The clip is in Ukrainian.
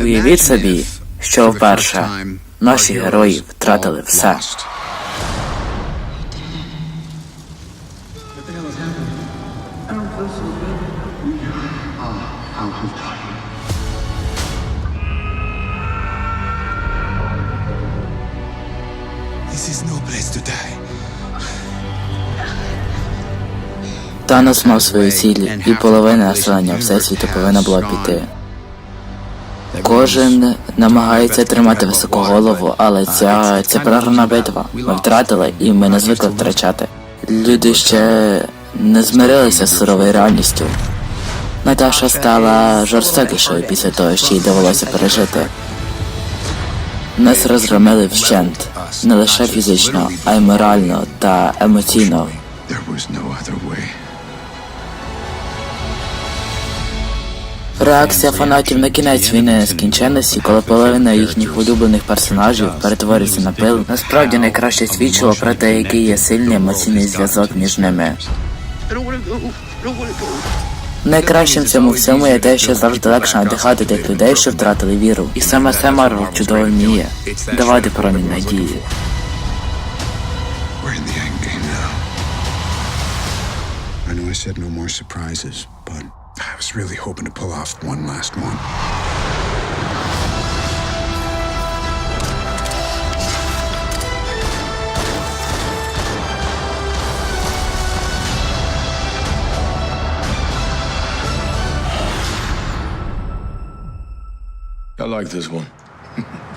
Уявіть собі, що вперше наші герої втратили все. Танос мав свої цілі, і половина населення Всесвіту повинна була піти. Кожен намагається тримати високу голову, але ця це програна битва. Ми втратили, і ми не звикли втрачати. Люди ще не змирилися з суровою реальністю. Наташа стала жорстокішою після того, що їй довелося пережити. Нас розгромили вщент не лише фізично, а й морально та емоційно. Реакція фанатів на кінець війни нескінченності, коли половина їхніх улюблених персонажів перетворюється на пил, насправді найкраще свідчило про те, який є сильний емоційний зв'язок між ними. Найкращим цьому всьому є те, що завжди легше надихати тих людей, що втратили віру. І саме це Марвел чудово вміє давати промінь надії. I said no more surprises, but I was really hoping to pull off one last one. I like this one.